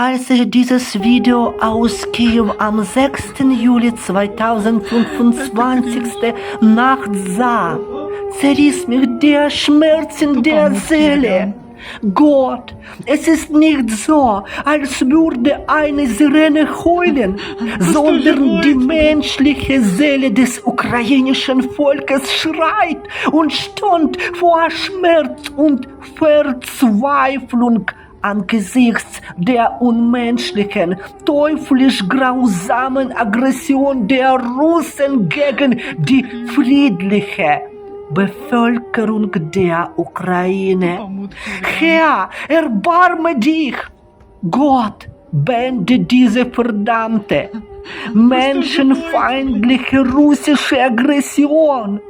Als ich dieses Video aus Kiew am 6. Juli 2025. Nacht sah, zerriss mich der Schmerz in der Seele. Gott, es ist nicht so, als würde eine Sirene heulen, sondern die menschliche Seele des ukrainischen Volkes schreit und stund vor Schmerz und Verzweiflung angesichts der unmenschlichen, teuflisch grausamen Aggression der Russen gegen die friedliche Bevölkerung der Ukraine. Herr, erbarme dich! Gott, beende diese verdammte, menschenfeindliche russische Aggression.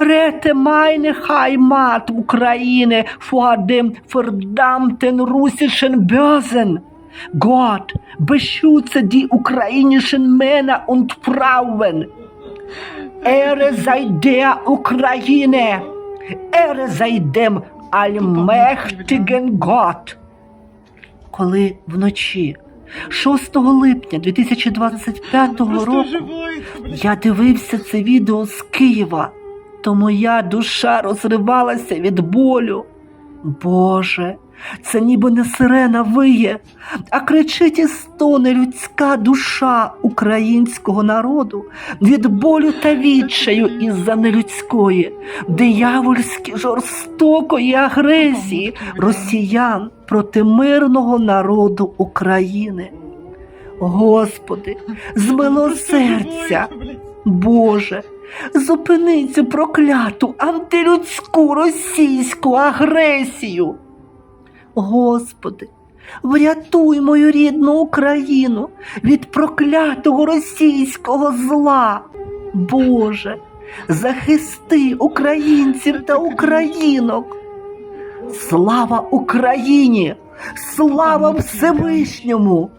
Rette meine Heimat Ukraine vor dem verdammten russischen Bösen. Gott, beschütze die ukrainischen Männer und Frauen. Ehre sei der Ukraine. Ehre sei dem allmächtigen Gott. Коли вночі 6 липня 2025 року я дивився це відео з Києва, то моя душа розривалася від болю. Боже, це ніби не сирена виє, а кричить і стоне людська душа українського народу від болю та відчаю із-за нелюдської, диявольськи жорстокої агресії росіян проти мирного народу України. Господи, змилосердя, Боже, зупини цю прокляту антилюдську російську агресію. Господи, врятуй мою рідну Україну від проклятого російського зла. Боже, захисти українців та українок. Слава Україні! Слава Всевишньому!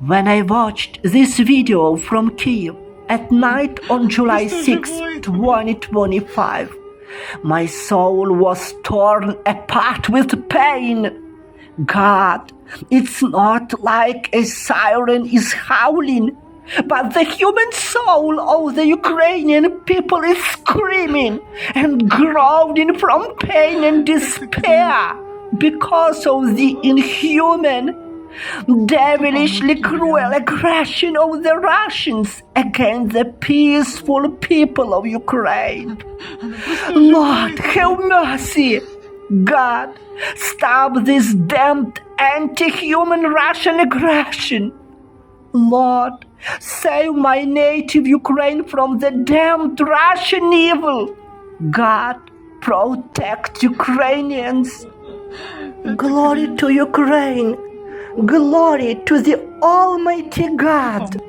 When I watched this video from Kiev at night on July 6, 2025, my soul was torn apart with pain. God, it's not like a siren is howling, but the human soul of the Ukrainian people is screaming and groaning from pain and despair because of the inhuman devilishly cruel aggression of the Russians against the peaceful people of Ukraine. Lord, have mercy. God, stop this damned anti-human Russian aggression. Lord, save my native Ukraine from the damned Russian evil. God, protect Ukrainians. Glory to Ukraine. Glory to the Almighty God.